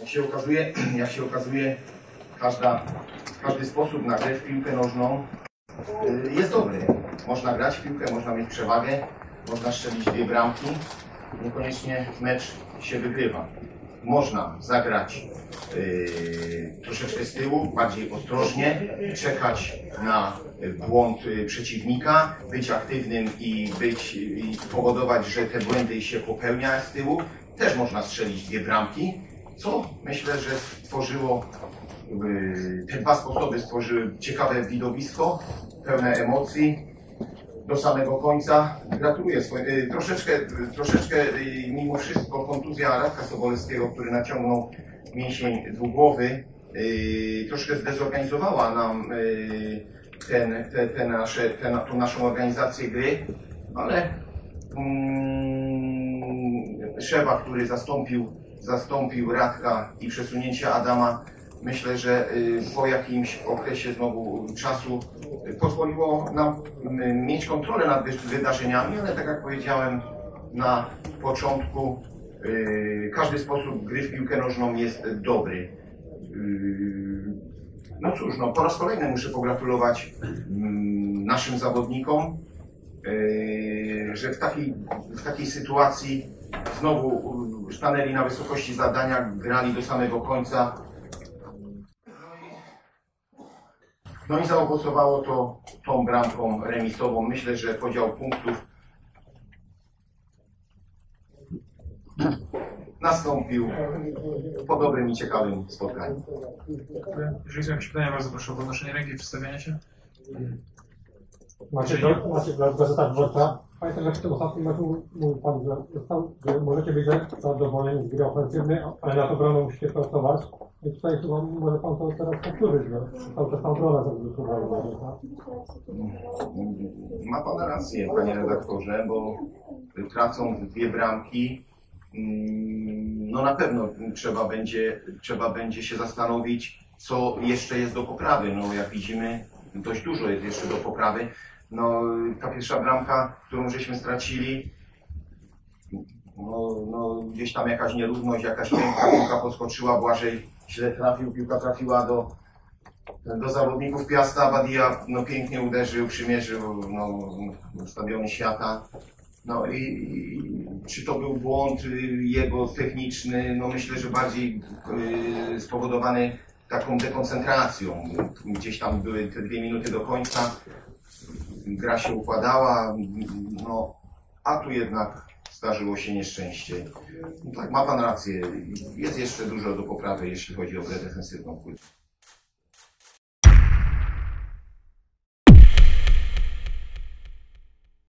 Jak się okazuje, jak się okazuje każda, każdy sposób na grę w piłkę nożną y, jest dobry. Można grać w piłkę, można mieć przewagę, można strzelić dwie bramki. Niekoniecznie mecz się wygrywa. Można zagrać y, troszeczkę z tyłu, bardziej ostrożnie, czekać na błąd y, przeciwnika, być aktywnym i być i powodować, że te błędy się popełnia z tyłu. Też można strzelić dwie bramki, co myślę, że stworzyło te dwa sposoby stworzyły ciekawe widowisko, pełne emocji do samego końca. Gratuluję. Swoje, y, troszeczkę, troszeczkę y, mimo wszystko kontuzja Radka Sobolewskiego, który naciągnął mięsień dwugłowy, y, troszkę zdezorganizowała nam ten, te, te nasze, te, tą naszą organizację gry, ale mm, Szewa, który zastąpił, zastąpił Radka i przesunięcie Adama, myślę, że y, po jakimś okresie znowu czasu y, pozwoliło nam y, mieć kontrolę nad wy- wydarzeniami, ale tak jak powiedziałem na początku, każdy sposób gry w piłkę nożną jest dobry. No cóż, no, po raz kolejny muszę pogratulować mm, naszym zawodnikom, że w takiej, w takiej sytuacji znowu y, stanęli na wysokości zadania, grali do samego końca. No i zaowocowało to tą bramką remisową. Myślę, że podział punktów nastąpił po dobrym i ciekawym spotkaniu. Jeżeli są jakieś pytania, bardzo proszę o podnoszenie ręki i przedstawianie się. Macie, do, macie gazeta wyborcza. Pamiętam, jak w tym ostatnim meczu mówił Pan, że, został, że możecie być zadowoleni z gry ofensywnej, ale na to obronę musicie pracować. I tutaj chyba może Pan to teraz powtórzyć, że cały czas ta obrona zablokowała. Ma Pan rację, Panie redaktorze, bo tracąc dwie bramki, mm, no na pewno trzeba będzie, trzeba będzie się zastanowić, co jeszcze jest do poprawy. No jak widzimy, dość dużo jest jeszcze do poprawy. No ta pierwsza bramka, którą żeśmy stracili, no, no gdzieś tam jakaś nierówność, jakaś piękna piłka podskoczyła, Błażej źle trafił, piłka trafiła do, do zawodników Piasta, Badia no, pięknie uderzył, przymierzył no, stadiony świata. No i, i czy to był błąd y, jego techniczny? No myślę, że bardziej y, spowodowany taką dekoncentracją. Gdzieś tam były te dwie minuty do końca, gra się układała, no a tu jednak zdarzyło się nieszczęście. No, tak, ma Pan rację, jest jeszcze dużo do poprawy, jeśli chodzi o grę defensywną.